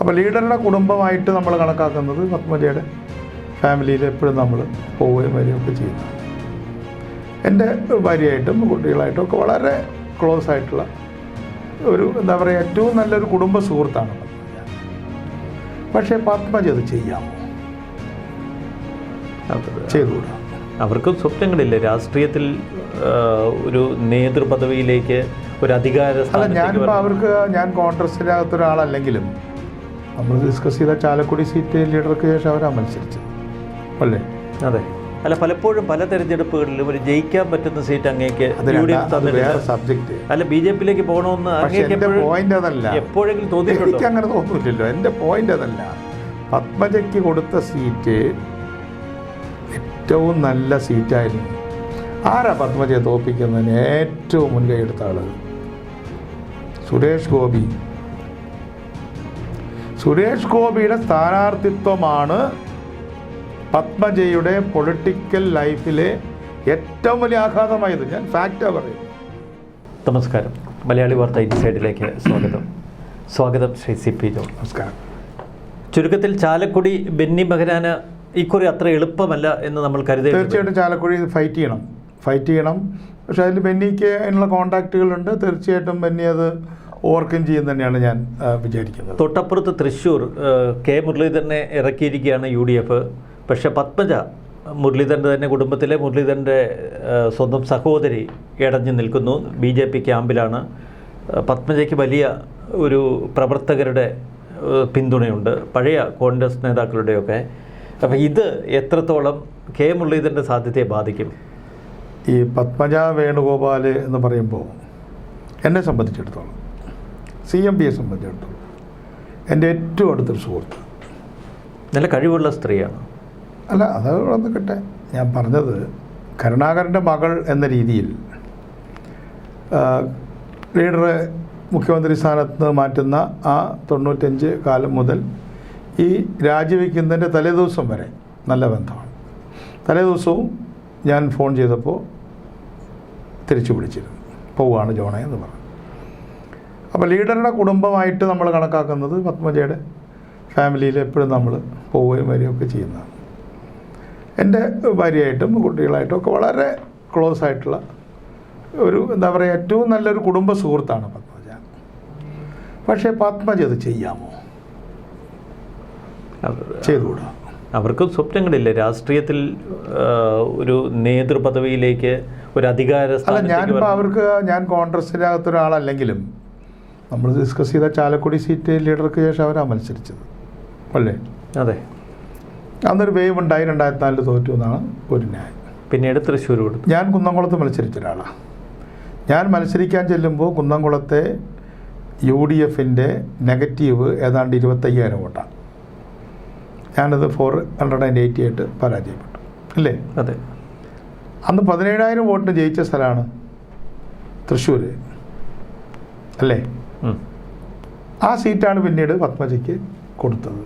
അപ്പോൾ ലീഡറുടെ കുടുംബമായിട്ട് നമ്മൾ കണക്കാക്കുന്നത് പത്മജയുടെ ഫാമിലിയിൽ എപ്പോഴും നമ്മൾ പോവുകയും വരികയൊക്കെ ചെയ്യുന്നു. എന്റെ ഭാര്യയായിട്ടും കുട്ടികളായിട്ടും ഒക്കെ വളരെ ക്ലോസ് ആയിട്ടുള്ള ഒരു എന്താ പറയുക ഏറ്റവും നല്ലൊരു കുടുംബ സുഹൃത്താണ് പക്ഷേ പത്മജ അത് ചെയ്യാമോ? ചെയ്തുകൂടാ. അവർക്കും സ്വപ്നങ്ങളില്ല. രാഷ്ട്രീയത്തിൽ ഒരു നേതൃപദവിയിലേക്ക് ഒരു അധികാര വരണം. അവർക്ക് ഞാൻ കോൺഗ്രസിനകത്ത് ഒരാളല്ലെങ്കിലും നമ്മൾ ഡിസ്കസ് ചെയ്ത ചാലക്കുടി സീറ്റ് ലീഡർക്ക് ശേഷം അവരാ മത്സരിച്ചത്. അല്ലേ? അതെ. അല്ല പലപ്പോഴും പല തെരഞ്ഞെടുപ്പുകളിലും ഒരു ജയിക്കാൻ പറ്റുന്ന സീറ്റ് അങ്ങേക്ക് സബ്ജക്ട് അല്ല ബി ജെ പിയിലേക്ക് പോകണമെന്ന് പോയിന്റ് അതല്ല. എപ്പോഴെങ്കിലും എനിക്ക് അങ്ങനെ തോന്നുന്നില്ലല്ലോ എന്റെ പോയിന്റ് അതല്ല. പത്മജയ്ക്ക് കൊടുത്ത സീറ്റ് ഏറ്റവും നല്ല സീറ്റായിരുന്നു ആരാ പത്മജയെ തോൽപ്പിക്കുന്നതിന് ഏറ്റവും മുൻകൈ എടുത്ത ആൾ? സുരേഷ് ഗോപി. സുരേഷ് ഗോപിയുടെ സ്ഥാനാർത്ഥിത്വമാണ് പത്മജയുടെ പൊളിറ്റിക്കൽ ലൈഫിലെ ഏറ്റവും വലിയ ആഘാതമായത്. ഞാൻ ഫാക്റ്റാ പറയുന്നത്. നമസ്കാരം. മലയാളി വാർത്ത ഇൻസൈഡിലേക്ക് സ്വാഗതം. സ്വാഗതം ശ്രീ സി പി ജോൺ. നമസ്കാരം. ചുരുക്കത്തിൽ ചാലക്കുടി ബെന്നി ബഹരാന് ഇക്കുറി അത്ര എളുപ്പമല്ല എന്ന് നമ്മൾ കരുതി തീർച്ചയായിട്ടും ചാലക്കുടി ഫൈറ്റ് ചെയ്യണം. ഫൈറ്റ് ചെയ്യണം. പക്ഷേ അതിൽ ബെന്നിക്ക് അതിനുള്ള കോണ്ടാക്റ്റുകളുണ്ട് തീർച്ചയായിട്ടും ബെന്നി അത് ഓവർകം ചെയ്യും തന്നെയാണ് ഞാൻ വിചാരിക്കുന്നത്. തൊട്ടപ്പുറത്ത് തൃശ്ശൂർ കെ മുരളീധരനെ ഇറക്കിയിരിക്കുകയാണ് യു ഡി എഫ് പക്ഷേ പത്മജ മുരളീധരന്റെ തന്നെ കുടുംബത്തിലെ മുരളീധരന്റെ സ്വന്തം സഹോദരി ഇടഞ്ഞു നിൽക്കുന്നു. ബി ജെ പി ക്യാമ്പിലാണ്. പത്മജയ്ക്ക് വലിയ ഒരു പ്രവർത്തകരുടെ പിന്തുണയുണ്ട്. പഴയ കോൺഗ്രസ് നേതാക്കളുടെയൊക്കെ. അപ്പോൾ ഇത് എത്രത്തോളം കെ മുരളീധരന്റെ സാധ്യതയെ ബാധിക്കും? ഈ പത്മജ വേണുഗോപാൽ എന്ന് പറയുമ്പോൾ എന്നെ സംബന്ധിച്ചിടത്തോളം സി എം പിയെ സംബന്ധിച്ചിടത്തോളം എന്റെ ഏറ്റവും അടുത്തൊരു സുഹൃത്ത്. നല്ല കഴിവുള്ള സ്ത്രീയാണ്. അല്ല അത് നിൽക്കട്ടെ. ഞാൻ പറഞ്ഞത് കരുണാകരന്റെ മകൾ എന്ന രീതിയിൽ ലീഡറെ മുഖ്യമന്ത്രി സ്ഥാനത്ത് നിന്ന് മാറ്റുന്ന ആ തൊണ്ണൂറ്റഞ്ച് കാലം മുതൽ ഈ രാജിവെക്കുന്നതിന്റെ തലേദിവസം വരെ നല്ല ബന്ധമാണ്. തലേദിവസവും ഞാൻ ഫോൺ ചെയ്തപ്പോൾ തിരിച്ചു വിളിച്ചിരുന്നു. പോവുകയാണ് ജോണേ എന്ന് പറഞ്ഞു. അപ്പോൾ ലീഡറുടെ കുടുംബമായിട്ട് നമ്മൾ കണക്കാക്കുന്നത് പത്മജയുടെ ഫാമിലിയിൽ എപ്പോഴും നമ്മൾ പോവുകയും വരികയൊക്കെ ചെയ്യുന്നതാണ്. എന്റെ ഭാര്യയായിട്ടും കുട്ടികളായിട്ടും ഒക്കെ വളരെ ക്ലോസ് ആയിട്ടുള്ള ഒരു എന്താ പറയുക ഏറ്റവും നല്ലൊരു കുടുംബ സുഹൃത്താണ് പത്മജ. പക്ഷേ പത്മജ അത് ചെയ്യാമോ? ചെയ്തുകൂടാ. അവർക്കും സ്വപ്നങ്ങളില്ല. രാഷ്ട്രീയത്തിൽ ഒരു നേതൃപദവിയിലേക്ക് ഒരു അധികാര ഞാനിപ്പോൾ അവർക്ക് ഞാൻ കോൺഗ്രസിനകത്ത് ഒരാളല്ലെങ്കിലും നമ്മൾ ഡിസ്കസ് ചെയ്ത ചാലക്കുടി സീറ്റ് ലീഡർക്ക് ശേഷം അവരാ മത്സരിച്ചത്. അല്ലേ? അതെ. അന്നൊരു വേവ് ഉണ്ടായി രണ്ടായിരത്തി നാലിൽ തോറ്റു എന്നാണ് ഒരു ന്യായം. പിന്നീട് തൃശ്ശൂർ കൊടുത്തു. ഞാൻ കുന്നംകുളത്ത് മത്സരിച്ച ഒരാളാണ് ഞാൻ മത്സരിക്കാൻ ചെല്ലുമ്പോൾ കുന്നംകുളത്തെ യു ഡി എഫിന്റെ നെഗറ്റീവ് ഏതാണ്ട് ഇരുപത്തയ്യായിരം വോട്ടാണ് ഞാനത് four hundred and eighty eight പരാജയപ്പെട്ടു. അല്ലേ? അതെ. അന്ന് പതിനേഴായിരം വോട്ടിന് ജയിച്ച സ്ഥലമാണ് തൃശ്ശൂർ അല്ലേ. ആ സീറ്റാണ് പിന്നീട് പത്മജയ്ക്ക് കൊടുത്തത്.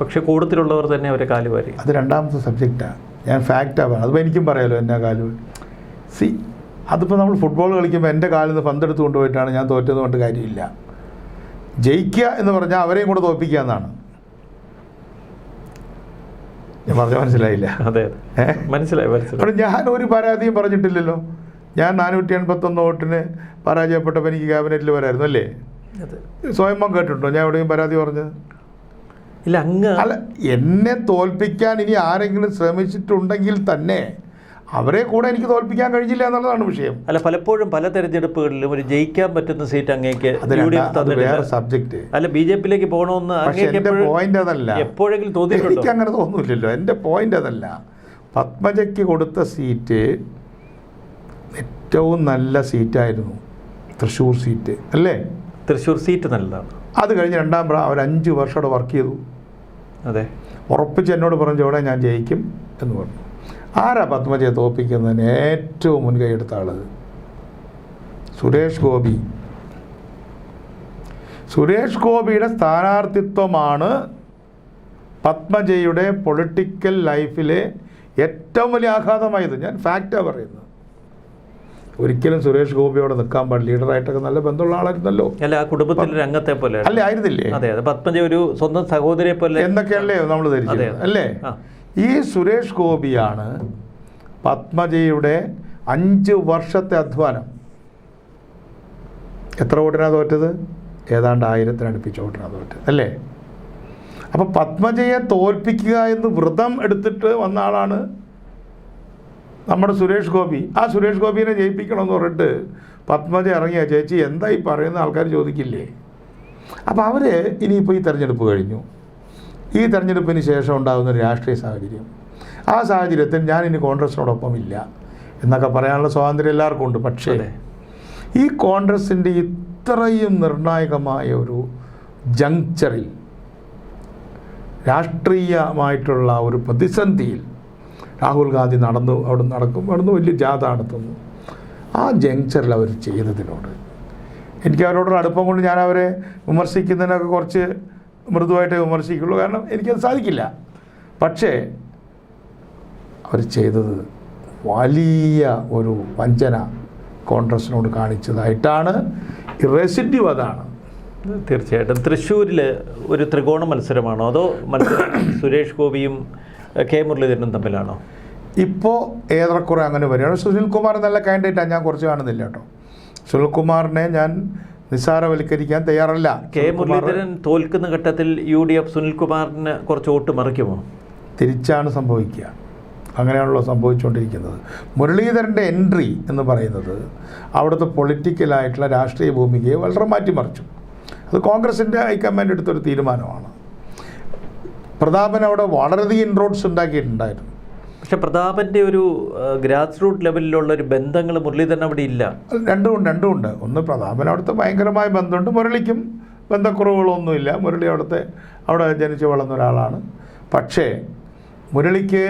പക്ഷെ കൂടുതലുള്ളവർ തന്നെ അവരെ കാലുവാരി. അത് രണ്ടാമത്തെ സബ്ജക്റ്റാണ് ഞാൻ ഫാക്റ്റാണ് പറഞ്ഞത്. അതിപ്പോൾ എനിക്കും പറയാലോ എന്നാ കാൽ. സി അതിപ്പോൾ നമ്മൾ ഫുട്ബോൾ കളിക്കുമ്പോൾ എന്റെ കാലിൽ നിന്ന് പന്തെടുത്ത് കൊണ്ടുപോയിട്ടാണ് ഞാൻ തോറ്റത് കൊണ്ട് കാര്യമില്ല. ജയിക്കുക എന്ന് പറഞ്ഞാൽ അവരെയും കൂടെ തോൽപ്പിക്കുക എന്നാണ്. ഞാൻ പറഞ്ഞ മനസ്സിലായില്ല. അതെ മനസ്സിലായി മനസ്സിലായി. ഞാൻ ഒരു പരാതിയും പറഞ്ഞിട്ടില്ലല്ലോ. ഞാൻ നാനൂറ്റി എൺപത്തൊന്ന് വോട്ടിന് പരാജയപ്പെട്ടപ്പോൾ എനിക്ക് ക്യാബിനറ്റിൽ വരായിരുന്നു അല്ലേ? സ്വയംഭം കേട്ടിട്ടുണ്ടോ ഞാൻ എവിടെയും പരാതി പറഞ്ഞത്? ഇല്ല അങ്ങ് അല്ല എന്നെ തോൽപ്പിക്കാൻ ഇനി ആരെങ്കിലും ശ്രമിച്ചിട്ടുണ്ടെങ്കിൽ തന്നെ അവരെ കൂടെ എനിക്ക് തോൽപ്പിക്കാൻ കഴിഞ്ഞില്ല എന്നുള്ളതാണ് വിഷയം. അല്ല പലപ്പോഴും പല തെരഞ്ഞെടുപ്പുകളിലും ഒരു ജയിക്കാൻ പറ്റുന്ന സീറ്റ് അങ്ങേക്ക് വേറെ സബ്ജക്റ്റ് അല്ല ബി ജെ പിയിലേക്ക് പോകണമെന്ന് പോയിന്റ് അതല്ല. എപ്പോഴെങ്കിലും തോന്നിയിട്ടുണ്ടോ? എനിക്ക് അങ്ങനെ തോന്നുന്നില്ലല്ലോ എന്റെ പോയിന്റ് അതല്ല. പത്മജയ്ക്ക് കൊടുത്ത സീറ്റ് ഏറ്റവും നല്ല സീറ്റായിരുന്നു തൃശ്ശൂർ സീറ്റ് അല്ലേ? തൃശ്ശൂർ സീറ്റ് നല്ലതാണ്. അത് കഴിഞ്ഞ് രണ്ടാം പ്രാ അവർ അഞ്ച് വർഷം അവിടെ വർക്ക് ചെയ്തു. അതെ. ഉറപ്പിച്ച് എന്നോട് പറഞ്ഞ പറഞ്ഞോടെ ഞാൻ ജയിക്കും എന്ന് പറഞ്ഞു. ആരാ പത്മജയെ തോൽപ്പിക്കുന്നതിന് ഏറ്റവും മുൻകൈ എടുത്ത ആൾ? സുരേഷ് ഗോപി. സുരേഷ് ഗോപിയുടെ സ്ഥാനാർത്ഥിത്വമാണ് പത്മജയുടെ പൊളിറ്റിക്കൽ ലൈഫിലെ ഏറ്റവും വലിയ ആഘാതമായത്. ഞാൻ ഫാക്റ്റാണ് പറയുന്നത്. ഒരിക്കലും സുരേഷ് ഗോപിയോട് നിൽക്കാൻ പാടില്ല. ലീഡറായിട്ടൊക്കെ നല്ല ബന്ധമുള്ള ആളായിരുന്നല്ലോ. അല്ല ആ കുടുംബത്തിലെ രംഗത്തെ പോലെ അല്ലേ. ആയിരുന്നില്ലേ? അതെ പത്മജ ഒരു സ്വന്തം സഹോദരിയെ പോലെ എന്തൊക്കെയല്ലേ നമ്മൾ ധരിച്ചത്? അല്ലേ? ഈ സുരേഷ് ഗോപിയാണ് പത്മജയുടെ അഞ്ച് വർഷത്തെ അധ്വാനം. എത്ര വോട്ടിനാ തോറ്റത്? ഏതാണ്ട് ആയിരത്തിനടുപ്പിച്ച് വോട്ടിനാ തോറ്റത് അല്ലേ? അപ്പോൾ പത്മജയെ തോൽപ്പിക്കുക എന്ന് വ്രതം എടുത്തിട്ട് വന്ന ആളാണ് നമ്മുടെ സുരേഷ് ഗോപി. ആ സുരേഷ് ഗോപിനെ ജയിപ്പിക്കണമെന്ന് പറഞ്ഞിട്ട് പത്മജ ഇറങ്ങിയ ചേച്ചി എന്തായി പറയുന്ന ആൾക്കാർ ചോദിക്കില്ലേ? അപ്പോൾ അവർ ഇനിയിപ്പോൾ ഈ തെരഞ്ഞെടുപ്പ് കഴിഞ്ഞു. ഈ തെരഞ്ഞെടുപ്പിന് ശേഷം ഉണ്ടാകുന്ന ഒരു രാഷ്ട്രീയ സാഹചര്യം. ആ സാഹചര്യത്തിൽ ഞാൻ ഇനി കോൺഗ്രസിനോടൊപ്പം ഇല്ല എന്നൊക്കെ പറയാനുള്ള സ്വാതന്ത്ര്യം എല്ലാവർക്കും ഉണ്ട്. പക്ഷേ ഈ കോൺഗ്രസിന്റെ ഇത്രയും നിർണായകമായ ഒരു ജങ്ചറിൽ രാഷ്ട്രീയമായിട്ടുള്ള ഒരു പ്രതിസന്ധിയിൽ രാഹുൽ ഗാന്ധി നടന്നു അവിടെ നടക്കും. അവിടുന്ന് വലിയ ജാഥ നടത്തുന്നു. ആ ജങ്ചറിൽ അവർ ചെയ്തതിനോട് എനിക്ക് അവരോടൊരു അടുപ്പം കൊണ്ട് ഞാൻ അവരെ വിമർശിക്കുന്നതിനൊക്കെ കുറച്ച് മൃദുവായിട്ടേ വിമർശിക്കുള്ളൂ. കാരണം എനിക്കത് സാധിക്കില്ല. പക്ഷേ അവർ ചെയ്തത് വലിയ ഒരു വഞ്ചന കോൺഗ്രസിനോട് കാണിച്ചതായിട്ടാണ്. റെസിഡ്യൂ അതാണ്. തീർച്ചയായിട്ടും. തൃശ്ശൂരിൽ ഒരു ത്രികോണ മത്സരമാണോ? അതോ മത്സരം സുരേഷ് ഗോപിയും കെ മുരളീധരനും തമ്മിലാണോ? ഇപ്പോൾ ഏറെക്കുറെ അങ്ങനെ വരികയാണ്. സുനിൽ കുമാർ നല്ല കാൻഡിഡേറ്റാണ് ഞാൻ കുറച്ച് കാണുന്നില്ല കേട്ടോ. സുനിൽ കുമാറിനെ ഞാൻ നിസ്സാരവൽക്കരിക്കാൻ തയ്യാറല്ല. കെ മുരളീധരൻ തോൽക്കുന്ന ഘട്ടത്തിൽ യു ഡി എഫ് സുനിൽകുമാറിന് കുറച്ച് വോട്ട് മറിക്കുമോ? തിരിച്ചാണ് സംഭവിക്കുക. അങ്ങനെയാണല്ലോ സംഭവിച്ചുകൊണ്ടിരിക്കുന്നത്. മുരളീധരന്റെ എൻട്രി എന്ന് പറയുന്നത് അവിടുത്തെ പൊളിറ്റിക്കലായിട്ടുള്ള രാഷ്ട്രീയ ഭൂമികയെ വളരെ മാറ്റിമറിച്ചു. അത് കോൺഗ്രസിന്റെ ഹൈക്കമാൻഡ് എടുത്തൊരു തീരുമാനമാണ്. പ്രതാപൻ അവിടെ വളരെയധികം ഇൻറോഡ്സ് ഉണ്ടാക്കിയിട്ടുണ്ടായിരുന്നു. പക്ഷെ പ്രതാപന്റെ ഒരു ഗ്രാസ് റൂട്ട് ലെവലിലുള്ള ഒരു ബന്ധങ്ങൾ മുരളീധരൻ അവിടെ ഇല്ല. രണ്ടും രണ്ടുമുണ്ട് രണ്ടുമുണ്ട് ഒന്ന് പ്രതാപൻ അവിടുത്തെ ഭയങ്കരമായ ബന്ധമുണ്ട്. മുരളിക്കും ബന്ധക്കുറവുകളൊന്നുമില്ല. മുരളി അവിടുത്തെ അവിടെ ജനിച്ചു വളർന്ന ഒരാളാണ്. പക്ഷേ മുരളിക്ക്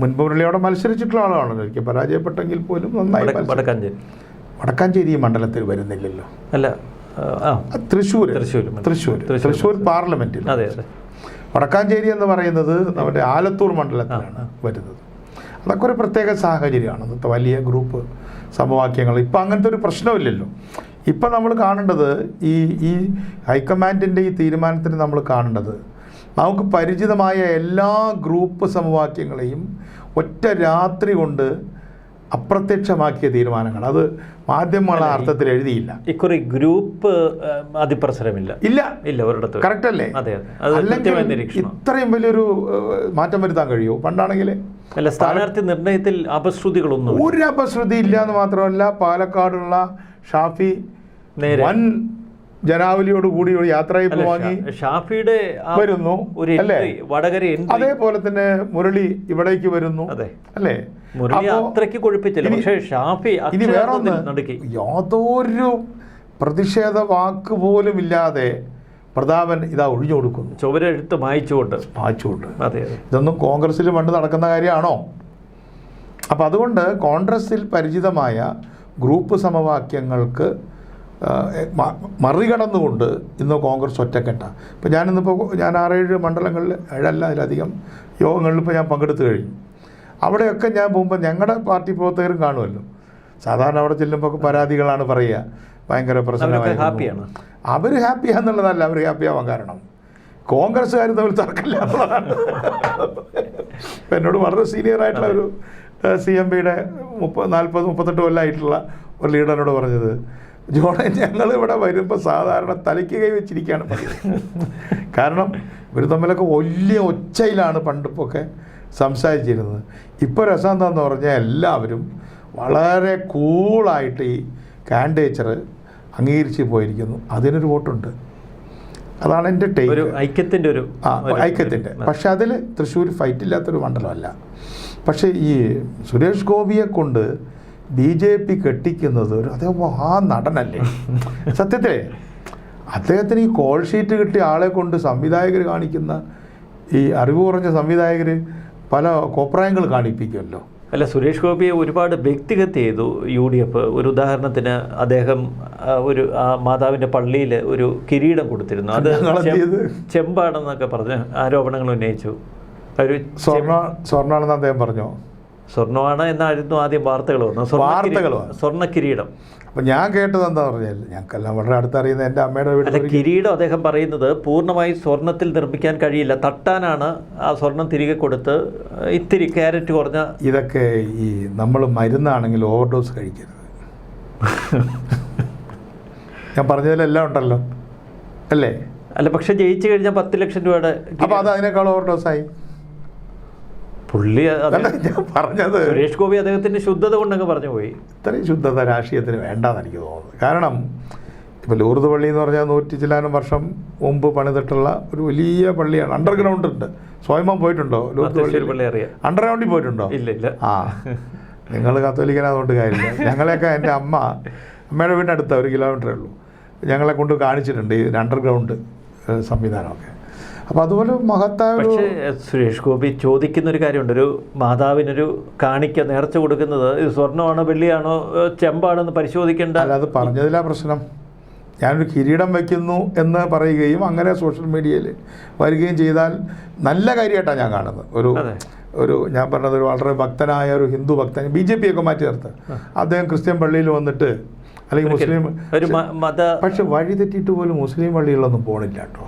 മുൻപ് മുരളി അവിടെ മത്സരിച്ചിട്ടുള്ള ആളാണ്. ഒരിക്കൽ പരാജയപ്പെട്ടെങ്കിൽ പോലും നന്നായി. വടക്കാഞ്ചേരി. വടക്കാഞ്ചേരി ഈ മണ്ഡലത്തിൽ വരുന്നില്ലല്ലോ. അല്ല തൃശ്ശൂർ തൃശ്ശൂർ തൃശ്ശൂർ തൃശ്ശൂർ പാർലമെന്റിൽ. അതെ അതെ. വടക്കാഞ്ചേരി എന്ന് പറയുന്നത് നമ്മുടെ ആലത്തൂർ മണ്ഡലത്തിലാണ് വരുന്നത്. അതൊക്കെ ഒരു പ്രത്യേക സാഹചര്യമാണ്. അന്നത്തെ വലിയ ഗ്രൂപ്പ് സമവാക്യങ്ങൾ. ഇപ്പം അങ്ങനത്തെ ഒരു പ്രശ്നമില്ലല്ലോ. ഇപ്പം നമ്മൾ കാണേണ്ടത് ഈ ഈ ഹൈക്കമാൻഡിന്റെ ഈ തീരുമാനത്തിന് നമ്മൾ കാണേണ്ടത് നമുക്ക് പരിചിതമായ എല്ലാ ഗ്രൂപ്പ് സമവാക്യങ്ങളെയും ഒറ്റ രാത്രി കൊണ്ട് അപ്രത്യക്ഷമാക്കിയ തീരുമാനങ്ങൾ അത് മാധ്യമങ്ങളെ അർത്ഥത്തിൽ എഴുതിയില്ല. ഇക്കുറി ഗ്രൂപ്പ് അതിപ്രസരമില്ല. ഇല്ല. ഇല്ല ഒരിടത്ത് കറക്റ്റ് അല്ലേ അതെ അല്ലെങ്കിൽ ഇത്രയും വലിയൊരു മാറ്റം വരുത്താൻ കഴിയുമോ? പണ്ടാണെങ്കിൽ അല്ല സ്ഥാനാർത്ഥി നിർണയത്തിൽ അപശ്രുതികളൊന്നും ഒരു അപശ്രുതി ഇല്ല എന്ന് മാത്രമല്ല പാലക്കാടുള്ള ഷാഫി വൻ ജനാവലിയോട് കൂടി ഒരു യാത്രയപ്പ് വാങ്ങി ഷാഫിയുടെ വരുന്നു. അല്ലേ? വടകര അതേപോലെ തന്നെ മുരളി ഇവിടേക്ക് വരുന്നു. അല്ലേ? മുരളി അത്രയ്ക്ക് കൊഴുപ്പിച്ചില്ല ഇനി- പക്ഷേ ഷാഫി ഇനി വേറെ ഒന്ന് യാതൊരു പ്രതിഷേധ വാക്ക് പോലും ഇല്ലാതെ പ്രതാപൻ ഇതാ ഒഴിഞ്ഞു കൊടുക്കുന്നു. ചുവരെഴുത്ത് മായ്ച്ചുകൊണ്ട്. മായ്ച്ചുകൊണ്ട്. അതെ ഇതൊന്നും കോൺഗ്രസ്സിൽ പണ്ട് നടക്കുന്ന കാര്യമാണോ? അപ്പം അതുകൊണ്ട് കോൺഗ്രസ്സിൽ പരിചിതമായ ഗ്രൂപ്പ് സമവാക്യങ്ങൾക്ക് മറികടന്നുകൊണ്ട് ഇന്ന് കോൺഗ്രസ് ഒറ്റക്കെട്ട. ഇപ്പം ഞാനിന്നിപ്പോൾ ഞാൻ ആറേഴ് മണ്ഡലങ്ങളിൽ ഏഴല്ല അതിലധികം യോഗങ്ങളിൽ ഇപ്പോൾ ഞാൻ പങ്കെടുത്തു കഴിഞ്ഞു. അവിടെയൊക്കെ ഞാൻ പോകുമ്പോൾ ഞങ്ങളുടെ പാർട്ടി പ്രവർത്തകരും കാണുമല്ലോ. സാധാരണ അവിടെ ചെല്ലുമ്പോൾ പരാതികളാണ് പറയുക. ഭയങ്കര. പ്രശ്നമായിരുന്നു. അവർ ഹാപ്പിയാന്നുള്ളതല്ല അവർ ഹാപ്പിയാവാൻ കാരണം. കോൺഗ്രസ്സുകാർ തമ്മിൽ തർക്കമില്ല എന്നുള്ളതാണ്. ഇപ്പം എന്നോട് വളരെ സീനിയർ ആയിട്ടുള്ള ഒരു സി എം പിയുടെ മുപ്പത് നാൽപ്പത് മുപ്പത്തെട്ട് കൊല്ലമായിട്ടുള്ള ഒരു ലീഡറിനോട് പറഞ്ഞത്. ജോണെ ഞങ്ങൾ ഇവിടെ വരുമ്പോൾ സാധാരണ തലയ്ക്ക് കൈ വെച്ചിരിക്കുകയാണ് പതിവ്." കാരണം ഇവർ തമ്മിലൊക്കെ വലിയ ഒച്ചയിലാണ് പണ്ടിപ്പൊക്കെ സംസാരിച്ചിരുന്നത്. ഇപ്പോൾ രസം എന്താണെന്ന് പറഞ്ഞാൽ എല്ലാവരും വളരെ കൂളായിട്ട് ഈ കാൻഡേച്ചർ അംഗീകരിച്ച് പോയിരിക്കുന്നു. അതിനൊരു വോട്ടുണ്ട്. അതാണ് എന്റെ ഒരു ഐക്യത്തിന്റെ ഒരു ആ ഐക്യത്തിന്റെ പക്ഷെ അതിൽ തൃശ്ശൂർ ഫൈറ്റ് ഇല്ലാത്തൊരു മണ്ഡലമല്ല. പക്ഷേ ഈ സുരേഷ് ഗോപിയെ കൊണ്ട് ബി ജെ പി കെട്ടിക്കുന്നത് ഒരു അദ്ദേഹം ആ നടനല്ലേ? സത്യത്തിലേ? അദ്ദേഹത്തിന് ഈ കോൾ ഷീറ്റ് കിട്ടിയ ആളെ കൊണ്ട് സംവിധായകർ കാണിക്കുന്ന ഈ അറിവ് കുറഞ്ഞ സംവിധായകർ പല കോപ്രായങ്ങൾ കാണിപ്പിക്കുമല്ലോ. അല്ല സുരേഷ് ഗോപിയെ ഒരുപാട് വ്യക്തിഗത ചെയ്തു യു ഡി എഫ്. ഒരു ഉദാഹരണത്തിന് അദ്ദേഹം ഒരു ആ മാതാവിന്റെ പള്ളിയിൽ ഒരു കിരീടം കൊടുത്തിരുന്നു. അത്? ചെമ്പാണെന്നൊക്കെ പറഞ്ഞ് ആരോപണങ്ങൾ ഉന്നയിച്ചു. ഒരു സ്വർണ സ്വർണാണെന്ന് അദ്ദേഹം പറഞ്ഞോ? സ്വർണമാണ് എന്നായിരുന്നു ആദ്യം വാർത്തകൾ വന്നത്. വാർത്തകൾ സ്വർണ കിരീടം. അപ്പം ഞാൻ കേട്ടത് എന്താ പറഞ്ഞാൽ ഞങ്ങൾക്കെല്ലാം വളരെ അടുത്തറിയുന്ന എന്റെ അമ്മയുടെ വീട്ടിൽ കിരീടം അദ്ദേഹം പറയുന്നത് പൂർണമായി സ്വർണത്തിൽ നിർമ്മിക്കാൻ കഴിയില്ല. തട്ടാനാണ് ആ സ്വർണം തിരികെ കൊടുത്ത് ഇത്തിരി ക്യാരറ്റ് കുറഞ്ഞ ഇതൊക്കെ ഈ നമ്മൾ മരുന്നാണെങ്കിൽ ഓവർഡോസ് കഴിക്കരുത്. ഞാൻ പറഞ്ഞതിലെല്ലാം ഉണ്ടല്ലോ. അല്ലേ? അല്ല പക്ഷെ ജയിച്ചു കഴിഞ്ഞാൽ പത്ത് ലക്ഷം രൂപയുടെ അപ്പോൾ അത് അതിനേക്കാൾ ഓവർഡോസായി. പുള്ളി ഞാൻ പറഞ്ഞത് സുരേഷ് ഗോപി അദ്ദേഹത്തിന്റെ ശുദ്ധത കൊണ്ടങ്ങ് പറഞ്ഞു പോയി. ഇത്രയും ശുദ്ധത രാഷ്ട്രീയത്തിന് വേണ്ടെന്ന് എനിക്ക് തോന്നുന്നത് കാരണം ഇപ്പോൾ ലൂർദ് പള്ളി എന്ന് പറഞ്ഞാൽ നൂറ്റി ചില്ലാനും വർഷം മുമ്പ് പണിതിട്ടുള്ള ഒരു വലിയ പള്ളിയാണ്. അണ്ടർഗ്രൗണ്ട് ഉണ്ട്. സ്വയംഭം പോയിട്ടുണ്ടോ ലൂർദ് പള്ളി അണ്ടർഗ്രൗണ്ടിൽ പോയിട്ടുണ്ടോ? ഇല്ല ഇല്ല. ആ. നിങ്ങൾ കത്തോലിക്കനാതുകൊണ്ട് കാര്യമില്ല. ഞങ്ങളെയൊക്കെ എന്റെ അമ്മ അമ്മയുടെ വീടിന്റെ അടുത്ത ഒരു കിലോമീറ്ററേ ഉള്ളൂ. ഞങ്ങളെ കൊണ്ട് കാണിച്ചിട്ടുണ്ട് ഈ അണ്ടർഗ്രൗണ്ട് സംവിധാനമൊക്കെ. അപ്പോൾ അതുപോലെ മഹത്തായ പക്ഷേ സുരേഷ് ഗോപി ചോദിക്കുന്ന ഒരു കാര്യമുണ്ട്. ഒരു മാതാവിനൊരു കാണിക്ക നേർച്ച കൊടുക്കുന്നത് ഇത് സ്വർണമാണോ വെള്ളിയാണോ ചെമ്പാണോ എന്ന് പരിശോധിക്കേണ്ട അത് പറഞ്ഞതിലാ പ്രശ്നം. ഞാനൊരു കിരീടം വയ്ക്കുന്നു എന്ന് പറയുകയും അങ്ങനെ സോഷ്യൽ മീഡിയയിൽ വരികയും ചെയ്താൽ നല്ല കാര്യമായിട്ടാണ് ഞാൻ കാണുന്നത്. ഒരു ഒരു ഞാൻ പറഞ്ഞത് ഒരു വളരെ ഭക്തനായ ഒരു ഹിന്ദു ഭക്തൻ ബി ജെ പി ഒക്കെ മാറ്റി നിർത്ത്. അദ്ദേഹം ക്രിസ്ത്യൻ പള്ളിയിൽ വന്നിട്ട് അല്ലെങ്കിൽ മുസ്ലിം ഒരു മത പക്ഷെ വഴി തെറ്റിയിട്ട് പോലും മുസ്ലിം പള്ളികളിലൊന്നും പോണില്ല കേട്ടോ.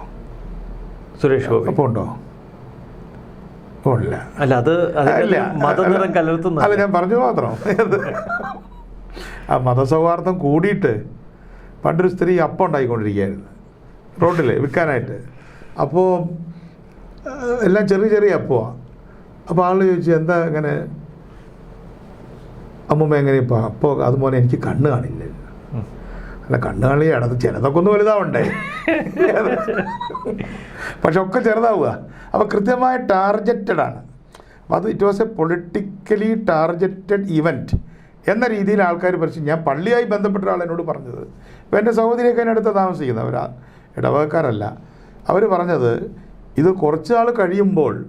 സുരേഷ് ഗോപി. അപ്പോൾ ഉണ്ടോ? അല്ല അത് മതനിറം കലർത്തുന്നു അല്ല ഞാൻ പറഞ്ഞു മാത്രം. ആ മതസൗഹാർദ്ദം കൂടിയിട്ട് പണ്ടൊരു സ്ത്രീ അപ്പം ഉണ്ടായിക്കൊണ്ടിരിക്കുകയായിരുന്നു. റോഡിൽ വിൽക്കാനായിട്ട്. അപ്പോൾ എല്ലാം ചെറിയ ചെറിയ അപ്പമാണ് അപ്പോൾ ആൾ ചോദിച്ചു എന്താ ഇങ്ങനെ? അമ്മമ്മ എങ്ങനെ ഇപ്പോൾ അപ്പോൾ അതുപോലെ എനിക്ക് കണ്ണ് കാണില്ല. അല്ല കണ്ണ് കാണി ഇടത് ചിലതൊക്കെ ഒന്ന് വലുതാവണ്ടേ? പക്ഷെ ഒക്കെ ചെറുതാവുക. അപ്പോൾ കൃത്യമായ ടാർഗറ്റഡ് ആണ്. അത് it was a politically targeted event എന്ന രീതിയിൽ ആൾക്കാർ പറിച്ചു ഞാൻ പള്ളിയായി ബന്ധപ്പെട്ട ഒരാൾ എന്നോട് പറഞ്ഞത്. ഇപ്പോൾ എന്റെ സഹോദരിയൊക്കെ താമസിക്കുന്നത് അവർ ഇടവകക്കാരല്ല. അവർ പറഞ്ഞത് ഇത് കുറച്ച് നാൾ കഴിയുമ്പോൾ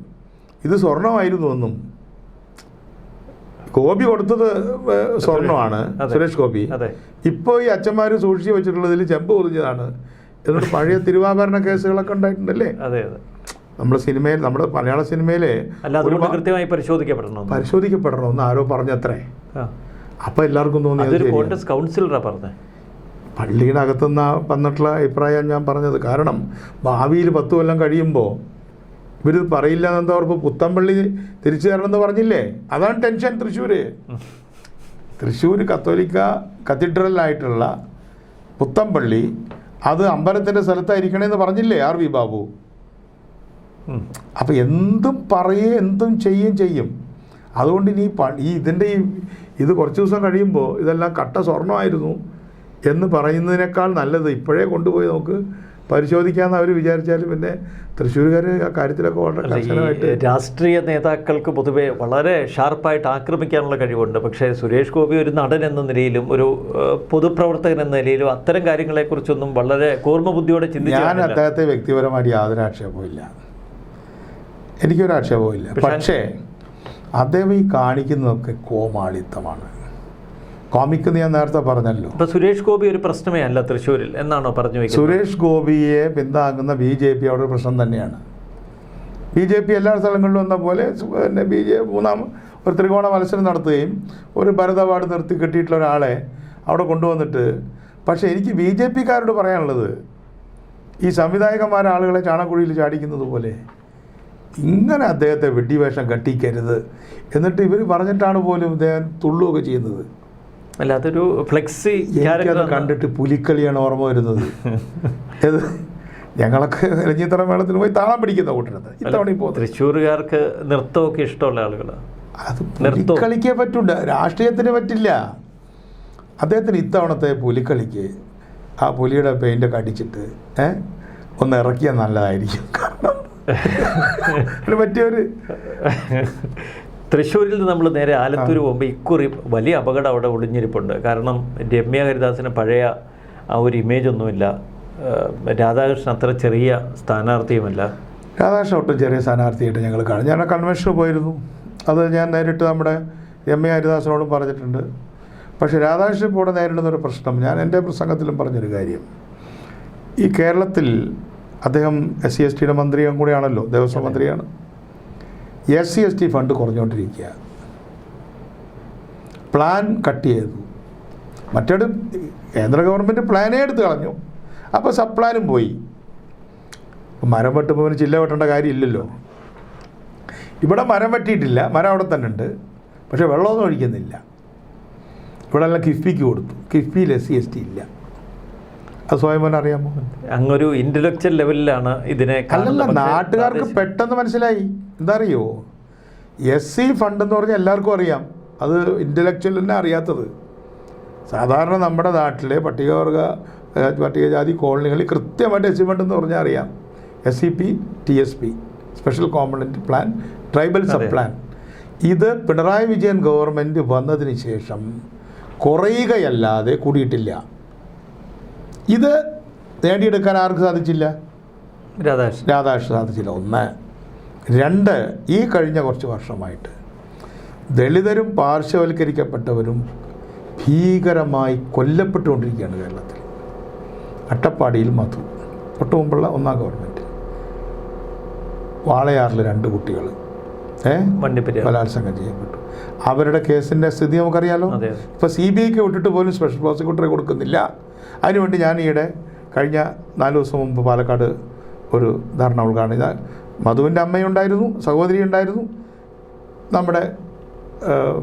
ഇത് സ്വർണമായിരുന്നു എന്നും ഗോപി കൊടുത്തത് സ്വർണമാണ്. സ്വർണമാണ് സുരേഷ് ഗോപി ഇപ്പോൾ ഈ അച്ഛന്മാർ സൂക്ഷിച്ചു വെച്ചിട്ടുള്ളതിൽ ചെമ്പ് പൊറിഞ്ഞതാണ് എന്നിട്ട് പഴയ തിരുവാഭരണ കേസുകളൊക്കെ ഉണ്ടായിട്ടുണ്ടല്ലേ? അതെ അതെ. നമ്മുടെ സിനിമയിൽ നമ്മുടെ മലയാള സിനിമയിലെ കൃത്യമായി പരിശോധിക്കപ്പെടണം പരിശോധിക്കപ്പെടണം എന്ന് ആരോ പറഞ്ഞത്രേ. അപ്പോൾ എല്ലാവർക്കും തോന്നി. കോൺഗ്രസ് പറഞ്ഞത് പള്ളിയുടെ അകത്തുനിന്ന് വന്നിട്ടുള്ള അഭിപ്രായം ഞാൻ പറഞ്ഞത്. കാരണം ഭാവിയിൽ പത്ത് കൊല്ലം കഴിയുമ്പോൾ ഇവർ പറയില്ല എന്നെന്താ ഉറപ്പ്? പുത്തമ്പള്ളി തിരിച്ചു തരണമെന്ന് പറഞ്ഞില്ലേ? അതാണ് ടെൻഷൻ തൃശ്ശൂർ തൃശ്ശൂർ കത്തോലിക്ക കത്തീഡ്രലായിട്ടുള്ള പുത്തമ്പള്ളി അത് അമ്പലത്തിന്റെ സ്ഥലത്തായിരിക്കണേ എന്ന് പറഞ്ഞില്ലേ ആർ വി ബാബു? അപ്പൊ അപ്പോൾ എന്തും പറയുകയും എന്തും ചെയ്യുകയും ചെയ്യും. അതുകൊണ്ട് ഇനി ഈ ഇതിന്റെ ഈ ഇത് കുറച്ച് ദിവസം കഴിയുമ്പോൾ ഇതെല്ലാം കട്ട സ്വർണമായിരുന്നു എന്ന് പറയുന്നതിനേക്കാൾ നല്ലത് ഇപ്പോഴേ കൊണ്ടുപോയി നമുക്ക് പരിശോധിക്കാമെന്ന് അവർ വിചാരിച്ചാൽ പിന്നെ തൃശ്ശൂർകാർ ആ കാര്യത്തിലൊക്കെ വളരെ കർശനമായിട്ട് രാഷ്ട്രീയ നേതാക്കൾക്ക് പൊതുവെ വളരെ ഷാർപ്പായിട്ട് ആക്രമിക്കാനുള്ള കഴിവുണ്ട്. പക്ഷേ സുരേഷ് ഗോപി ഒരു നടൻ എന്ന നിലയിലും ഒരു പൊതുപ്രവർത്തകൻ എന്ന നിലയിലും അത്തരം കാര്യങ്ങളെക്കുറിച്ചൊന്നും വളരെ കൂർമ്മബുദ്ധിയോടെ ചിന്തിച്ചു ഞാൻ അദ്ദേഹത്തെ വ്യക്തിപരമായിട്ട് യാതൊരു ആക്ഷേപവും ഇല്ല എനിക്കൊരു ആക്ഷേപവും ഇല്ല പക്ഷേ അദ്ദേഹം ഈ കാണിക്കുന്നതൊക്കെ കോമാളിത്തമാണ്. കോമിക്ക് എന്ന് ഞാൻ നേരത്തെ പറഞ്ഞല്ലോ. ഇപ്പൊ സുരേഷ് ഗോപി ഒരു പ്രശ്നമേ അല്ല തൃശ്ശൂരിൽ എന്നാണോ പറഞ്ഞു സുരേഷ് ഗോപിയെ പിന്താങ്ങുന്ന ബി ജെ പി അവിടെ ഒരു പ്രശ്നം തന്നെയാണ്. ബി ജെ പി എല്ലാ സ്ഥലങ്ങളിലും എന്ന പോലെ പിന്നെ ബി ജെ മൂന്നാം ഒരു ത്രികോണ മത്സരം നടത്തുകയും ഒരു ഭരത അവാർഡ് നിർത്തി കിട്ടിയിട്ടുള്ള ഒരാളെ അവിടെ കൊണ്ടുവന്നിട്ട് പക്ഷേ എനിക്ക് ബി ജെ പിക്കാരോട് പറയാനുള്ളത് ഈ സംവിധായകന്മാരെ ആളുകളെ ചാണക്കുഴിയിൽ ചാടിക്കുന്നത് പോലെ ഇങ്ങനെ അദ്ദേഹത്തെ വെടിവേഷം കെട്ടിക്കരുത്. എന്നിട്ട് ഇവർ പറഞ്ഞിട്ടാണ് പോലും അദ്ദേഹം തുള്ളുകയൊക്കെ ചെയ്യുന്നത്. അല്ല അതൊരു ഫ്ലെക്സി കണ്ടിട്ട് പുലിക്കളിയാണ് ഓർമ്മ വരുന്നത്. ഏത്? ഞങ്ങളൊക്കെ രഞ്ജിത്തറ മേളത്തിന് പോയി താളം പിടിക്കുന്ന കൂട്ടരുത്. ഇത്തവണ ഇപ്പോൾ തൃശ്ശൂരുകാർക്ക് നൃത്തമൊക്കെ ഇഷ്ടമുള്ള ആളുകളാണ് അത്. പുലിക്കളിക്കേ പറ്റൂല. രാഷ്ട്രീയത്തിന് പറ്റില്ല. അദ്ദേഹത്തിന് ഇത്തവണത്തെ പുലിക്കളിക്ക് ആ പുലിയുടെ പെയിന്റൊക്കെ അടിച്ചിട്ട് ഏ? ഒന്ന് ഇറക്കിയാൽ നല്ലതായിരിക്കും. കാരണം പറ്റിയൊരു തൃശ്ശൂരിൽ നിന്ന് നമ്മൾ നേരെ ആലത്തൂർ പോകുമ്പോൾ ഇക്കുറി വലിയ അപകടം അവിടെ ഒളിഞ്ഞിരിപ്പുണ്ട്. കാരണം രമ്യ ഹരിദാസിന് പഴയ ആ ഒരു ഇമേജ് ഒന്നുമില്ല. രാധാകൃഷ്ണൻ അത്ര ചെറിയ സ്ഥാനാർത്ഥിയുമല്ല. രാധാകൃഷ്ണൻ ഒട്ടും ചെറിയ സ്ഥാനാർത്ഥിയായിട്ട് ഞങ്ങൾ കാണും. ഞാൻ ആ കൺവെൻഷന് പോയിരുന്നു. അത് ഞാൻ നേരിട്ട് നമ്മുടെ എം എ ഹരിദാസിനോടും പറഞ്ഞിട്ടുണ്ട്. പക്ഷേ രാധാകൃഷ്ണൻ ഇപ്പോൾ ഇവിടെ നേരിടുന്ന ഒരു പ്രശ്നം ഞാൻ എന്റെ പ്രസംഗത്തിലും പറഞ്ഞൊരു കാര്യം. ഈ കേരളത്തിൽ അദ്ദേഹം എസ് സി എസ് ടിയുടെ മന്ത്രിയും കൂടിയാണല്ലോ ദേവസ്വം മന്ത്രിയാണ്. S C S T fund കുറഞ്ഞുകൊണ്ടിരിക്കുക. Plan cut ചെയ്തു. മറ്റേത് കേന്ദ്ര ഗവൺമെന്റ് പ്ലാനേ എടുത്ത് കളഞ്ഞു. അപ്പോൾ സബ് പ്ലാനും പോയി മരം വെട്ടുമ്പോൾ ചില്ല വെട്ടേണ്ട കാര്യമില്ലല്ലോ ഇവിടെ മരം വെട്ടിയിട്ടില്ല. മരം അവിടെ തന്നെ ഉണ്ട്. പക്ഷേ വെള്ളമൊന്നും ഒഴിക്കുന്നില്ല. ഇവിടെ എല്ലാം കിഫ്ബിക്ക് കൊടുത്തു. കിഫ്ബിയിൽ എസ് സി എസ് ടി ഇല്ല. അത് സ്വയം അറിയാമോ? അങ്ങൊരു ഇന്റലക്ച്വൽ ലെവലിലാണ് ഇതിനെ അല്ലല്ല. നാട്ടുകാർക്ക് പെട്ടെന്ന് മനസ്സിലായി. എന്താ അറിയോ എസ് സി ഫണ്ട് എന്ന് പറഞ്ഞാൽ എല്ലാവർക്കും അറിയാം. അത് ഇന്റലക്ച്വലിനെ തന്നെ അറിയാത്തത്. സാധാരണ നമ്മുടെ നാട്ടിലെ പട്ടികവർഗ പട്ടികജാതി കോളനികളിൽ കൃത്യമായിട്ട് എസ് സി ഫണ്ട് എന്ന് പറഞ്ഞാൽ അറിയാം. S C P T S P special component plan tribal sub plan ഇത് പിണറായി വിജയൻ ഗവൺമെന്റ് വന്നതിന് ശേഷം കുറയുകയല്ലാതെ കൂടിയിട്ടില്ല. ഇത് നേടിയെടുക്കാൻ ആർക്ക് സാധിച്ചില്ല? രാധാകൃഷ്ണൻ. രാധാകൃഷ്ണൻ സാധിച്ചില്ല. ഒന്ന്. രണ്ട് ഈ കഴിഞ്ഞ കുറച്ച് വർഷമായിട്ട് ദളിതരും പാർശ്വവൽക്കരിക്കപ്പെട്ടവരും ഭീകരമായി കൊല്ലപ്പെട്ടുകൊണ്ടിരിക്കുകയാണ് കേരളത്തിൽ. അട്ടപ്പാടിയിൽ മധു. തൊട്ട് മുമ്പുള്ള ഒന്നാം ഗവൺമെന്റ്. വാളയാറിൽ രണ്ട് കുട്ടികൾ. ഏ? ബലാത്സംഗം ചെയ്യപ്പെട്ടു. അവരുടെ കേസിന്റെ സ്ഥിതി നമുക്കറിയാലോ. ഇപ്പോൾ സി ബി ഐക്ക് വിട്ടിട്ട് പോലും സ്പെഷ്യൽ പ്രോസിക്യൂട്ടറെ കൊടുക്കുന്നില്ല. അതിനുവേണ്ടി ഞാൻ ഈയിടെ കഴിഞ്ഞ നാല് ദിവസം മുമ്പ് പാലക്കാട് ഒരു ധാരണ ഉദ്ഘാടനം ഞാൻ മധുവിന്റെ അമ്മയുണ്ടായിരുന്നു സഹോദരി ഉണ്ടായിരുന്നു നമ്മുടെ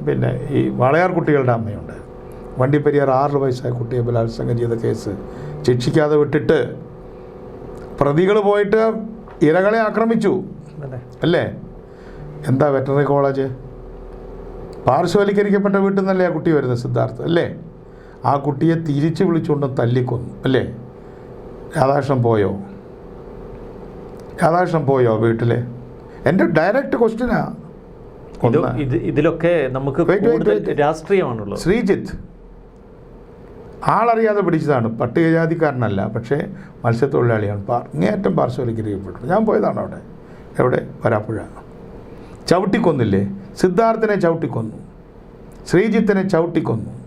പിന്നെ ഈ വാളയാർ കുട്ടികളുടെ അമ്മയുണ്ട്. വണ്ടിപ്പെരിയാർ ആറ് വയസ്സായ കുട്ടിയെ ബലാത്സംഗം ചെയ്ത കേസ് ശിക്ഷിക്കാതെ വിട്ടിട്ട് പ്രതികൾ പോയിട്ട് ഇരകളെ ആക്രമിച്ചു. അല്ലേ? എന്താ വെറ്ററിനറി കോളേജ്? പാർശ്വവൽക്കരിക്കപ്പെട്ട വീട്ടിൽ നിന്നല്ലേ ആ കുട്ടി വരുന്നത് സിദ്ധാർത്ഥ്? അല്ലേ? ആ കുട്ടിയെ തിരിച്ചു വിളിച്ചുകൊണ്ട് തല്ലിക്കൊന്നു അല്ലേ? രാധാകൃഷ്ണൻ പോയോ? രാധാകൃഷ്ണൻ പോയോ വീട്ടിൽ എന്റെ ഡയറക്റ്റ് ക്വസ്റ്റ്യനാ ഇത് ഇതിലൊക്കെ നമുക്ക്. രാഷ്ട്രീയമാണുള്ളത്. ശ്രീജിത്ത്. ആളറിയാതെ പിടിച്ചതാണ്. പട്ടികജാതിക്കാരനല്ല പക്ഷേ മത്സ്യത്തൊഴിലാളിയാണ്. പാർ ഇങ്ങേയറ്റം പാർശ്വവൽക്കരിക്കപ്പെട്ടു. ഞാൻ പോയതാണ് അവിടെ. എവിടെ? വരാപ്പുഴ. ചവിട്ടിക്കൊന്നില്ലേ? സിദ്ധാർത്ഥനെ ചവിട്ടിക്കൊന്നു. ശ്രീജിത്തിനെ ചവിട്ടിക്കൊന്നു.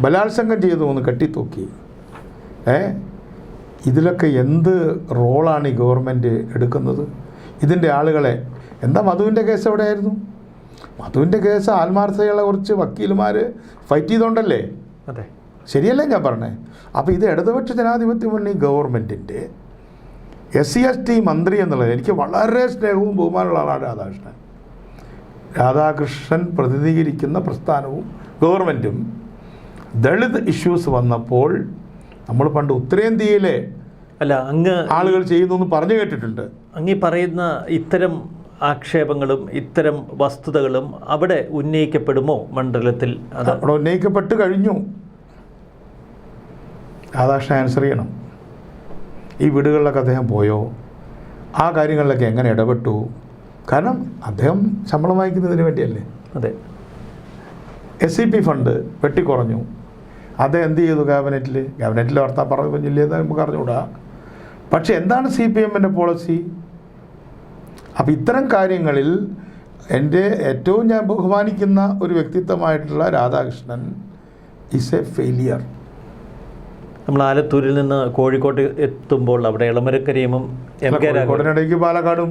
ബലാത്സംഗം ചെയ്തു ഒന്ന് കെട്ടിത്തൂക്കി. ഏ? ഇതിലൊക്കെ എന്ത് റോളാണ് ഈ ഗവൺമെന്റ് എടുക്കുന്നത്? ഇതിന്റെ ആളുകളെ. എന്താ മധുവിന്റെ കേസ് എവിടെയായിരുന്നു? മധുവിന്റെ കേസ് ആത്മാർത്ഥതയുള്ള കുറച്ച് വക്കീലുമാർ ഫൈറ്റ് ചെയ്തുകൊണ്ടല്ലേ അതെ. ശരിയല്ലേ ഞാൻ പറഞ്ഞേ? അപ്പോൾ ഇത് ഇടതുപക്ഷ ജനാധിപത്യ മുന്നണി ഗവൺമെന്റിന്റെ എസ് സി എസ് ടി മന്ത്രി എന്നുള്ളത് എനിക്ക് വളരെ സ്നേഹവും ബഹുമാനമുള്ള ആളാണ് രാധാകൃഷ്ണൻ. രാധാകൃഷ്ണൻ പ്രതിനിധീകരിക്കുന്ന പ്രസ്ഥാനവും ഗവൺമെന്റും ദളിത് ഇഷ്യൂസ് വന്നപ്പോൾ നമ്മൾ പണ്ട് ഉത്തരേന്ത്യയിലെ അല്ല അങ്ങ് ആളുകൾ ചെയ്യുന്നു എന്ന് പറഞ്ഞു കേട്ടിട്ടുണ്ട്. അങ്ങീ പറയുന്ന ഇത്തരം ആക്ഷേപങ്ങളും ഇത്തരം വസ്തുതകളും അവിടെ ഉന്നയിക്കപ്പെടുമോ മണ്ഡലത്തിൽ? അത് അവിടെ ഉന്നയിക്കപ്പെട്ട് കഴിഞ്ഞു. രാധാകൃഷ്ണൻ ആൻസർ ചെയ്യണം. ഈ വീടുകളിലൊക്കെ അദ്ദേഹം പോയോ? ആ കാര്യങ്ങളിലൊക്കെ എങ്ങനെ ഇടപെട്ടു? കാരണം അദ്ദേഹം ശമ്പളം വാങ്ങിക്കുന്നതിന് വേണ്ടിയല്ലേ? അതെ. എസ് സി പി ഫണ്ട് വെട്ടിക്കുറഞ്ഞു അദ്ദേഹം എന്ത് ചെയ്തു ക്യാബിനറ്റിൽ ക്യാബിനറ്റിൽ വാർത്താ പറഞ്ഞു ജില്ലയെന്ന് നമുക്ക് അറിഞ്ഞുകൂടാ. പക്ഷെ എന്താണ് സി പി എമ്മിന്റെ പോളിസി അപ്പം ഇത്തരം കാര്യങ്ങളിൽ എന്റെ ഏറ്റവും ഞാൻ ബഹുമാനിക്കുന്ന ഒരു വ്യക്തിത്വമായിട്ടുള്ള രാധാകൃഷ്ണൻ ഇസ് എ ഫെയിലിയർ നമ്മൾ ആലത്തൂരിൽ നിന്ന് കോഴിക്കോട്ട് എത്തുമ്പോൾ അവിടെ ഇളമരക്കരയും എം കെ രാഘവൻ കോഴിക്കോടിനിടയ്ക്ക് പാലക്കാടും.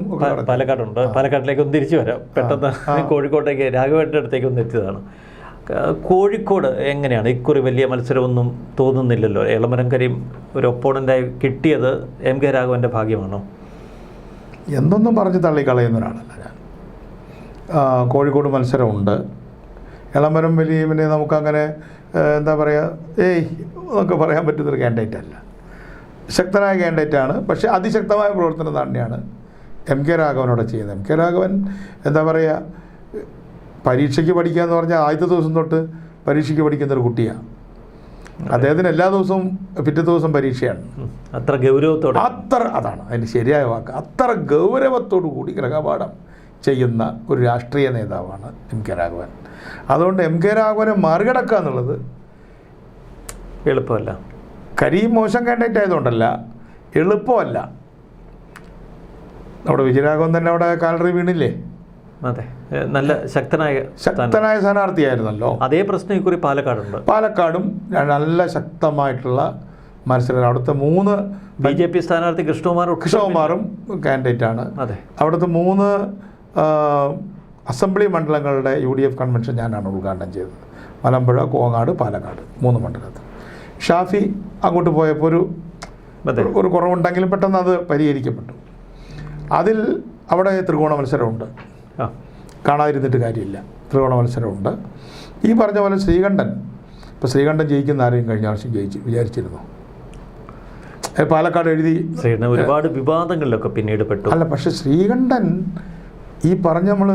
പാലക്കാടുണ്ട്. പാലക്കാട്ടിലേക്ക് ഒന്ന് തിരിച്ചു വരാം. പെട്ടെന്ന്. കോഴിക്കോട്ടേക്ക് രാഘവേട്ടന്റെ അടുത്തേക്ക് ഒന്ന് എത്തിയതാണ്. കോഴിക്കോട് എങ്ങനെയാണ്? ഇക്കുറി വലിയ മത്സരമൊന്നും തോന്നുന്നില്ലല്ലോ. എളമരംകരയും ഒരു ഒപ്പോണന്റായി കിട്ടിയത് എം കെ രാഘവന്റെ ഭാഗ്യമാണോ? എന്തൊന്നും പറഞ്ഞ് തള്ളിക്കളയുന്ന ഒരാളല്ല ഞാൻ കോഴിക്കോട് മത്സരമുണ്ട്. ഇളമരം വലിയവനെ നമുക്കങ്ങനെ എന്താ പറയുക ഏയ് എന്നൊക്കെ പറയാൻ പറ്റുന്നൊരു കാൻഡിഡേറ്റ് അല്ല. ശക്തനായ കാൻഡിഡേറ്റാണ് പക്ഷേ അതിശക്തമായ പ്രവർത്തനം തന്നെയാണ് എം കെ രാഘവനോട് ചെയ്യുന്നത്. എം കെ രാഘവൻ എന്താ പറയുക പരീക്ഷയ്ക്ക് പഠിക്കുക എന്ന് പറഞ്ഞാൽ ആദ്യത്തെ ദിവസം തൊട്ട് പരീക്ഷയ്ക്ക് പഠിക്കുന്ന ഒരു കുട്ടിയാണ് അദ്ദേഹത്തിന് എല്ലാ ദിവസവും പിറ്റേ ദിവസം പരീക്ഷയാണ്. അത്ര ഗൗരവത്തോടെ. അത്ര അതാണ് അതിന്റെ ശരിയായ വാക്ക്. അത്ര ഗൗരവത്തോടു കൂടി ഗ്രഹപാഠം ചെയ്യുന്ന ഒരു രാഷ്ട്രീയ നേതാവാണ് എം കെ രാഘവൻ. അതുകൊണ്ട് എം കെ രാഘവനെ മറികടക്കുക എന്നുള്ളത് എളുപ്പമല്ല. കരീം മോശം കാൻഡിഡേറ്റ് ആയതുകൊണ്ടല്ല എളുപ്പമല്ല. നമ്മുടെ വിജയരാഘവൻ തന്നെ അവിടെ കാലറി വീണില്ലേ? അതെ. നല്ല ശക്തനായ ശക്തനായ സ്ഥാനാർത്ഥിയായിരുന്നല്ലോ. അതേ പ്രശ്നം ഇക്കുറി പാലക്കാടുണ്ട്. പാലക്കാടും നല്ല ശക്തമായിട്ടുള്ള മത്സരം അവിടുത്തെ മൂന്ന് ബി ജെ പി സ്ഥാനാർത്ഥി കൃഷ്ണകുമാർ കൃഷ്ണകുമാറും കാൻഡിഡേറ്റ് ആണ്. അതെ. അവിടുത്തെ മൂന്ന് അസംബ്ലി മണ്ഡലങ്ങളുടെ യു ഡി എഫ് കൺവെൻഷൻ ഞാനാണ് ഉദ്ഘാടനം ചെയ്തത്. മലമ്പുഴ കോങ്ങാട് പാലക്കാട് മൂന്ന് മണ്ഡലത്തിൽ. ഷാഫി അങ്ങോട്ട് പോയപ്പോൾ ഒരു ഒരു കുറവുണ്ടെങ്കിലും പെട്ടെന്ന് അത് പരിഹരിക്കപ്പെട്ടു. അതിൽ അവിടെ ത്രികോണ മത്സരമുണ്ട്. കാണാതിരുന്നിട്ട് കാര്യമില്ല. ത്രികോണ മത്സരമുണ്ട്. ഈ പറഞ്ഞ പോലെ ശ്രീകണ്ഠൻ ഇപ്പോൾ ശ്രീകണ്ഠൻ ജയിക്കുന്ന ആരെയും കഴിഞ്ഞ വർഷം ജയിച്ചു വിചാരിച്ചിരുന്നു? പാലക്കാട് എഴുതി ഒരുപാട് വിവാദങ്ങളിലൊക്കെ പിന്നീട് പെട്ടു. അല്ല പക്ഷെ ശ്രീകണ്ഠൻ ഈ പറഞ്ഞ നമ്മൾ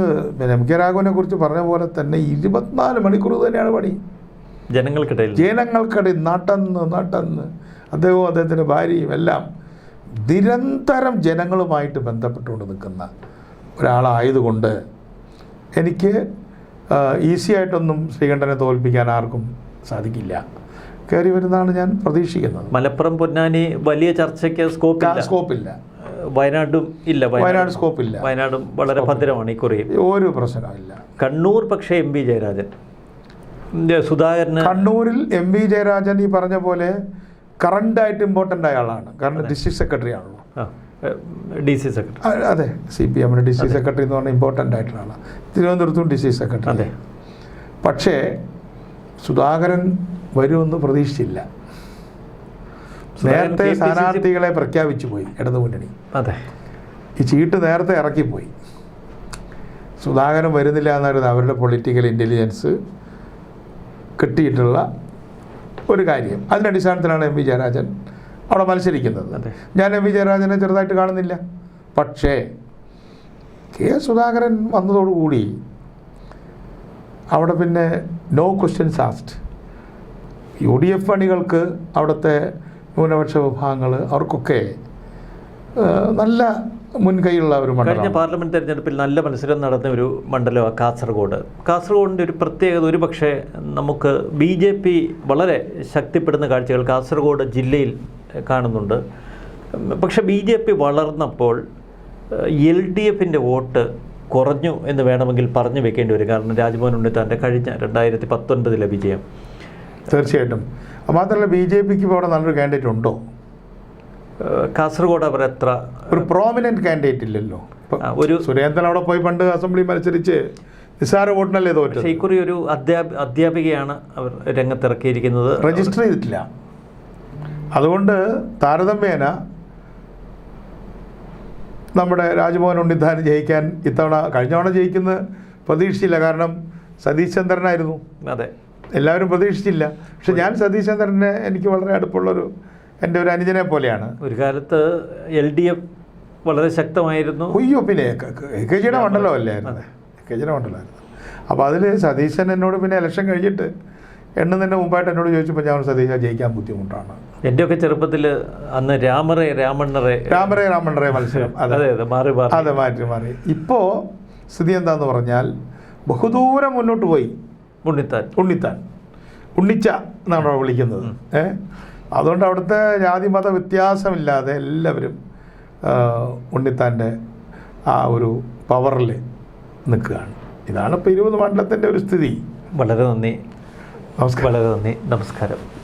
എം കെ രാഘവനെ കുറിച്ച് പറഞ്ഞ പോലെ തന്നെ ഇരുപത്തിനാല് മണിക്കൂർ തന്നെയാണ് പണി. ജനങ്ങൾക്കിടയിൽ. ജനങ്ങൾക്കിടയിൽ നടന്ന് നടന്ന് അദ്ദേഹവും അദ്ദേഹത്തിന്റെ ഭാര്യയും എല്ലാം നിരന്തരം ജനങ്ങളുമായിട്ട് ബന്ധപ്പെട്ടുകൊണ്ട് നിൽക്കുന്ന ഒരാളായതുകൊണ്ട് എനിക്ക് ഈസി ആയിട്ടൊന്നും ശ്രീകണ്ഠനെ തോൽപ്പിക്കാൻ ആർക്കും സാധിക്കില്ല. കയറി വരുന്നതാണ് ഞാൻ പ്രതീക്ഷിക്കുന്നത്. മലപ്പുറം പൊന്നാനി വലിയ ചർച്ചയ്ക്ക് സ്കോപ്പ് സ്കോപ്പില്ല വയനാടും ഇല്ല വയനാട്. സ്കോപ്പില്ല വയനാടും വളരെ ഭദ്രമാണ് ഇക്കുറി ഒരു പ്രശ്നമില്ല കണ്ണൂർ പക്ഷേ എം വി ജയരാജൻ. സുധാകരൻ കണ്ണൂരിൽ എം വി ജയരാജൻ ഈ പറഞ്ഞ പോലെ കറണ്ടായിട്ട് ഇമ്പോർട്ടന്റ് ആയ ആളാണ്. കാരണം ഡിസ്ട്രിക്ട് സെക്രട്ടറി ആണല്ലോ. D C secretary. അതെ. സി പി എമ്മിന് ഡി സി സെക്രട്ടറി എന്ന് പറഞ്ഞാൽ ഇമ്പോർട്ടന്റ് ആയിട്ടുള്ള ആളാണ് തിരുവനന്തപുരത്തും ഡി സി സെക്രട്ടറി. അതെ. പക്ഷേ സുധാകരൻ വരുമെന്ന് പ്രതീക്ഷിച്ചില്ല. നേരത്തെ സ്ഥാനാർത്ഥികളെ പ്രഖ്യാപിച്ചു പോയി ഇടതു മുന്നണി അതെ. ഈ ചീട്ട് നേരത്തെ ഇറക്കിപ്പോയി. സുധാകരൻ വരുന്നില്ല എന്നായിരുന്നു അവരുടെ പൊളിറ്റിക്കൽ ഇന്റലിജൻസ് കിട്ടിയിട്ടുള്ള ഒരു കാര്യം. അതിന്റെ അടിസ്ഥാനത്തിലാണ് എം വി ജയരാജൻ അവിടെ മത്സരിക്കുന്നത്. ഞാൻ എം വി ജയരാജനെ ചെറുതായിട്ട് കാണുന്നില്ല. പക്ഷേ കെ സുധാകരൻ വന്നതോടുകൂടി അവിടെ പിന്നെ no questions asked U D F അണികൾക്ക് അവിടുത്തെ ന്യൂനപക്ഷ വിഭാഗങ്ങൾ അവർക്കൊക്കെ നല്ല മുൻകൈയുള്ള ഒരു മണ്ഡലം കഴിഞ്ഞ പാർലമെന്റ് തെരഞ്ഞെടുപ്പിൽ നല്ല മത്സരം നടന്ന ഒരു മണ്ഡലമാണ് കാസർഗോഡ്. കാസർഗോഡിന്റെ ഒരു പ്രത്യേകത ഒരു പക്ഷേ നമുക്ക് ബി ജെ പി വളരെ ശക്തിപ്പെടുന്ന കാഴ്ചകൾ കാസർഗോഡ് ജില്ലയിൽ കാണുന്നുണ്ട്. പക്ഷെ ബി ജെ പി വളർന്നപ്പോൾ എൽ ഡി എഫിന്റെ വോട്ട് കുറഞ്ഞു എന്ന് വേണമെങ്കിൽ പറഞ്ഞു വെക്കേണ്ടി വരും. കാരണം രാജ്മോഹൻ ഉണ്ണിത്താന്റെ കഴിഞ്ഞ രണ്ടായിരത്തി പത്തൊൻപതിലെ വിജയം. തീർച്ചയായിട്ടും. മാത്രമല്ല ബി ജെ പിക്ക് ഇപ്പോൾ അവിടെ നല്ലൊരു കാൻഡിഡേറ്റ് ഉണ്ടോ? കാസർഗോഡ് അവർ എത്ര? ഒരു പ്രോമിനന്റ് കാൻഡിഡേറ്റ് ഇല്ലല്ലോ. ഒരു സുരേന്ദ്രൻ അവിടെ പോയി പണ്ട് അസംബ്ലി മത്സരിച്ച് നിസ്സാര വോട്ടിനല്ലേ തോറ്റത്? പക്ഷേ ഇക്കുറി ഒരു അധ്യാപ അധ്യാപികയാണ് അവർ രംഗത്തിറക്കിയിരിക്കുന്നത്. രജിസ്റ്റർ ചെയ്തിട്ടില്ല. അതുകൊണ്ട് താരതമ്യേന നമ്മുടെ രാജ്മോഹൻ ഉണ്ണിത്താൻ ജയിക്കാൻ ഇത്തവണ കഴിഞ്ഞ തവണ ജയിക്കുന്ന പ്രതീക്ഷിച്ചില്ല. കാരണം സതീഷ് ചന്ദ്രനായിരുന്നു. അതെ. എല്ലാവരും പ്രതീക്ഷിച്ചില്ല. പക്ഷെ ഞാൻ സതീഷ് ചന്ദ്രനെ എനിക്ക് വളരെ അടുപ്പുള്ളൊരു എന്റെ ഒരു അനുജനെ പോലെയാണ്. ഒരു കാലത്ത് എൽ ഡി എഫ് വളരെ ശക്തമായിരുന്നു. ഒയ്യോ പിന്നെ എ കെ ജിയുടെ മണ്ഡലം അല്ലായിരുന്നു എ കെ ജിയുടെ മണ്ഡലമായിരുന്നു അപ്പോൾ അതിൽ സതീശൻ എന്നോട് പിന്നെ ഇലക്ഷൻ കഴിഞ്ഞിട്ട് എണ്ണുന്നതിന്റെ മുമ്പായിട്ട് എന്നോട് ചോദിച്ചപ്പോൾ ഞാൻ സതീശ ജയിക്കാൻ ബുദ്ധിമുട്ടാണ്. എന്റെയൊക്കെ ചെറുപ്പത്തിൽ അന്ന് രാമറെ രാമണ്ണറെ രാമറേ രാമണ്ണറേ മത്സരം. അതെ. അതെ മാറി മാറി. അതെ മാറ്റി മാറി. ഇപ്പോൾ സ്ഥിതി എന്താന്ന് പറഞ്ഞാൽ ബഹുദൂരം മുന്നോട്ട് പോയി. ഉണ്ണിത്താൻ. ഉണ്ണിത്താൻ. ഉണ്ണിച്ച എന്നാണ് അവിടെ വിളിക്കുന്നത്. ഏ? അതുകൊണ്ട് അവിടുത്തെ ജാതി മത വ്യത്യാസമില്ലാതെ എല്ലാവരും ഉണ്ണിത്താന്റെ ആ ഒരു പവറിൽ നിൽക്കുകയാണ്. ഇതാണ് ഇപ്പോൾ ഇരുപത് മണ്ഡലത്തിന്റെ ഒരു സ്ഥിതി. വളരെ നന്ദി. നമസ്കാരം. വളരെ നന്ദി. നമസ്കാരം.